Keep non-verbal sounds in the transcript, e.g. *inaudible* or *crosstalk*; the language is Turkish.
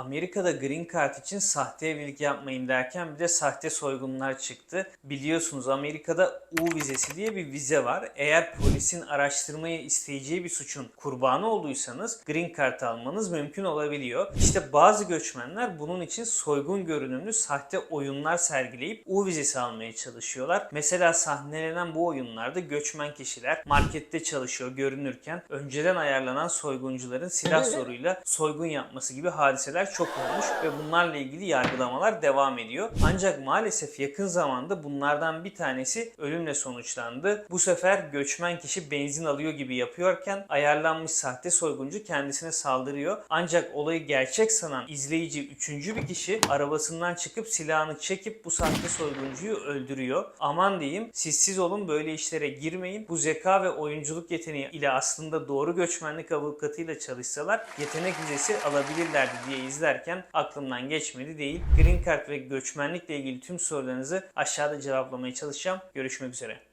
Amerika'da Green Card için sahte evlilik yapmayın derken bir de sahte soygunlar çıktı. Biliyorsunuz Amerika'da U vizesi diye bir vize var. Eğer polisin araştırmayı isteyeceği bir suçun kurbanı olduysanız Green Card almanız mümkün olabiliyor. İşte bazı göçmenler bunun için soygun görünümlü sahte oyunlar sergileyip U vizesi almaya çalışıyorlar. Mesela sahnelenen bu oyunlarda göçmen kişiler markette çalışıyor görünürken önceden ayarlanan soyguncuların silah *laughs* zoruyla soygun yapması gibi hadiseler çok olmuş ve bunlarla ilgili yargılamalar devam ediyor. Ancak maalesef yakın zamanda bunlardan bir tanesi ölümle sonuçlandı. Bu sefer göçmen kişi benzin alıyor gibi yapıyorken ayarlanmış sahte soyguncu kendisine saldırıyor. Ancak olayı gerçek sanan izleyici üçüncü bir kişi arabasından çıkıp silahını çekip bu sahte soyguncuyu öldürüyor. Aman diyeyim siz olun böyle işlere girmeyin. Bu zeka ve oyunculuk yeteneği ile aslında doğru göçmenlik avukatıyla çalışsalar yetenek vizesi alabilirlerdi diye izlerken aklımdan geçmedi değil. Green Card ve göçmenlikle ilgili tüm sorularınızı aşağıda cevaplamaya çalışacağım. Görüşmek üzere.